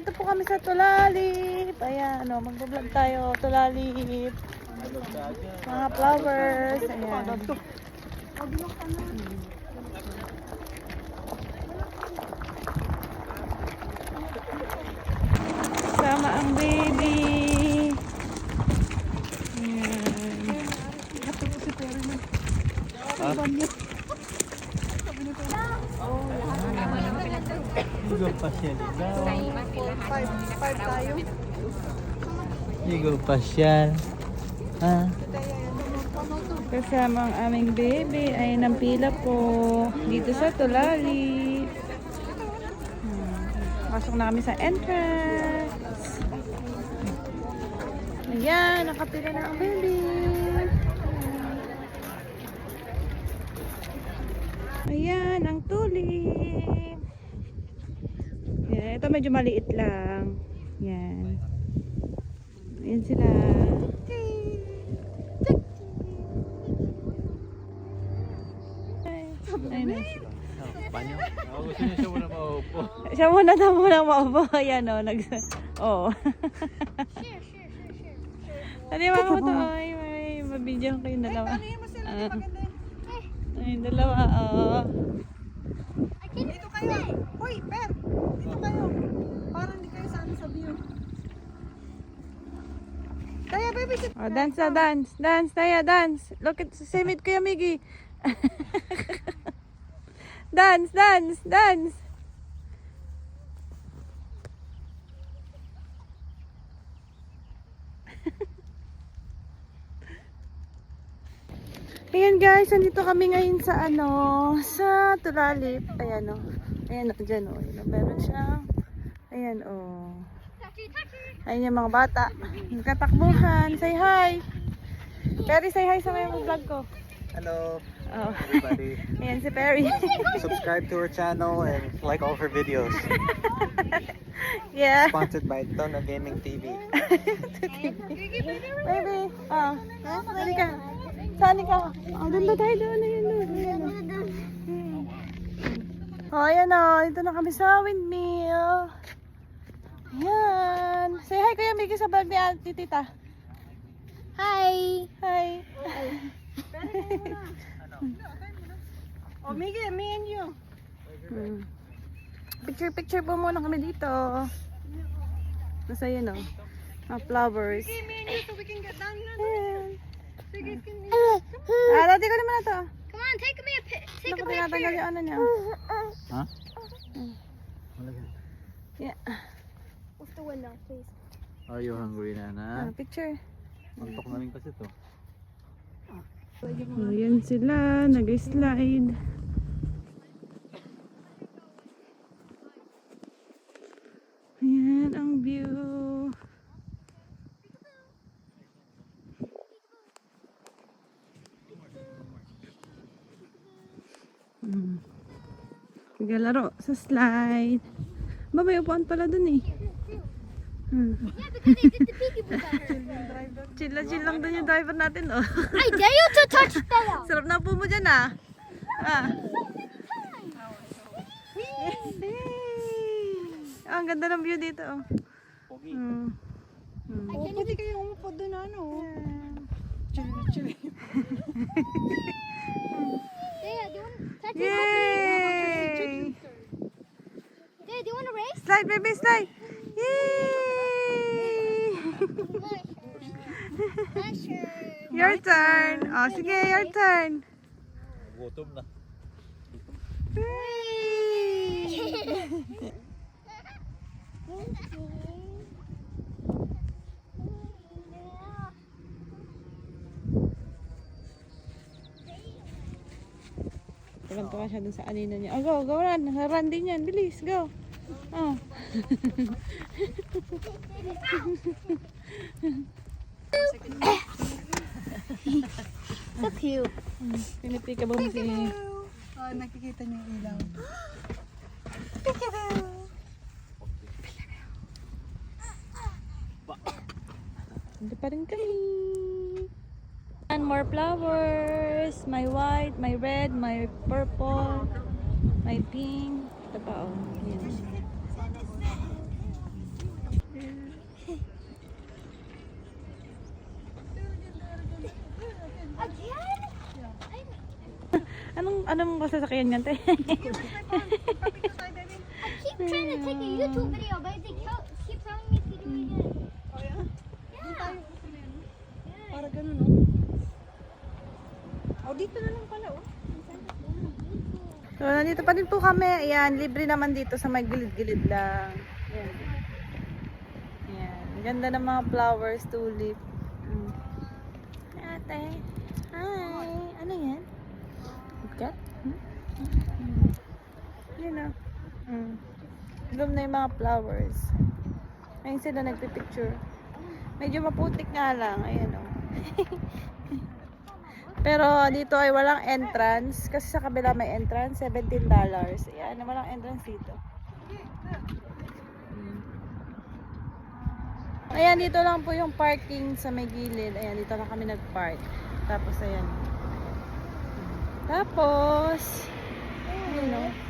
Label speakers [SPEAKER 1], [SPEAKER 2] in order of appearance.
[SPEAKER 1] Punta po kami sa Tulalip. Ayan, ano, mag-vlog tayo. Tulalip. Mga flowers. Ayan. Sama ang baby. Ayan.
[SPEAKER 2] Igo pasyal ikaw.
[SPEAKER 1] Five tayo.
[SPEAKER 2] Igo pasyal. Ha?
[SPEAKER 1] Kasama ang aming baby ay nampila po dito sa Tulali. Hmm. Pasok na kami sa entrance. Ayan, nakapila na ang baby. Ayan, ang tulip. Yan, ito medyo maliit lang. Yan. Ayan sila. Ay, na.
[SPEAKER 2] Siya muna maupo.
[SPEAKER 1] Siya muna daw muna maupo. Ayan o. Nag... Oo. Ano yung mga to? Ay, may mabidyo kayong dalawa. Ah. Ay, dalawa. Oo.
[SPEAKER 3] Dito kayo. Hoy, Per. Dito kayo. Parang hindi kayo saan sa view. Kaya, baby, sit.
[SPEAKER 1] Oh, dance na, dance. Dance, Taya, dance. Look at, say it Kuya Miggy. dance, dance, dance. Ayan guys, nandito kami ngayon sa ano, sa Turalip. Ayan o. Ayan o, dyan o. Ayan, o. Meron siyang, ayan o. Ayan yung mga bata. Nagkatakbuhan. Say hi. Perry, say hi sa mga vlog ko.
[SPEAKER 2] Hello
[SPEAKER 1] Oh.
[SPEAKER 2] everybody.
[SPEAKER 1] Ayan si Perry.
[SPEAKER 2] Subscribe to our channel and like all of her videos.
[SPEAKER 1] yeah.
[SPEAKER 2] Sponsored by Tono Gaming TV.
[SPEAKER 1] Baby. Oh. Saan ka? Saan ka? Oh, doon ba tayo doon? Ayan doon. Oh. Hmm. Oh, ayan o. Dito na kami sa windmill. Ayan. Say hi Kuya Miki sa vlog ni Auntie Tita.
[SPEAKER 3] Hi.
[SPEAKER 1] Hi.
[SPEAKER 3] Oh, Miggy, me and you.
[SPEAKER 1] Hmm. Picture picture po muna kami dito. Nasa yun o. Mga flowers.
[SPEAKER 3] Miggy, me and you so we can get down here.
[SPEAKER 1] Ayan.
[SPEAKER 3] You guys can...
[SPEAKER 1] Ah, dati ko naman na to.
[SPEAKER 3] Come on, take me a pic. Take
[SPEAKER 1] Naku,
[SPEAKER 3] a
[SPEAKER 1] tinatanggal
[SPEAKER 3] picture.
[SPEAKER 1] yung ano niya.
[SPEAKER 2] Ha?
[SPEAKER 1] Hmm. Yeah.
[SPEAKER 3] What's the window, please?
[SPEAKER 2] Are you hungry na na?
[SPEAKER 1] Ah, picture.
[SPEAKER 2] Antok na rin kasi to.
[SPEAKER 1] Ayan sila, nag-slide. Ayan ang view. Hmm. Naglalaro sa slide. Ba, may upuan pala dun eh. Hmm.
[SPEAKER 3] Yeah, because they did the piggy book on
[SPEAKER 1] Chill na chill lang dun yung driver natin oh.
[SPEAKER 3] I dare you to touch Stella.
[SPEAKER 1] Sarap na po mo dyan ah. Ah. Ah, ang ganda ng view dito oh.
[SPEAKER 2] Pogi.
[SPEAKER 1] Hmm. Hmm.
[SPEAKER 3] Oh, pwede kayo umupo doon ano.
[SPEAKER 1] Chill, chill.
[SPEAKER 3] Yeah, do you want to
[SPEAKER 1] Yay!
[SPEAKER 3] Yeah, do you want to race?
[SPEAKER 1] Slide baby, slide! Yay! Your turn. Oh, sige, your turn.
[SPEAKER 2] Gutom na.
[SPEAKER 1] Yay! Tuwan-tuwa siya dun sa anino niya. Oh, go, go, run. Run din yan. Bilis, go. Oh.
[SPEAKER 3] So cute.
[SPEAKER 1] Pinipika ba mo si...
[SPEAKER 3] Oh, nakikita niyo yung ilaw.
[SPEAKER 1] Hindi pa rin kami. And more flowers colors. May white, may red, may purple, may pink. Ito pa oh. Yan. anong anong masasakyan niyan, te?
[SPEAKER 4] I keep trying to take a YouTube video, but they
[SPEAKER 3] killed dito na lang pala, oh.
[SPEAKER 1] So, nandito pa din po kami. Ayan, libre naman dito sa may gilid-gilid lang. Ayan. Ayan. Ganda ng mga flowers, tulip. Mm. Ate. Hi. Ano yan? Cat? Hmm? Hmm. Yun na. Bloom na yung mga flowers. Ayun sila nagpipicture. Medyo maputik nga lang. Ayan o. Pero dito ay walang entrance. Kasi sa kabila may entrance. $17. Ayan, walang entrance dito. Mm. Ayan, dito lang po yung parking sa may gilid. Ayan, dito lang kami nag-park. Tapos, ayan. Tapos, ayun o.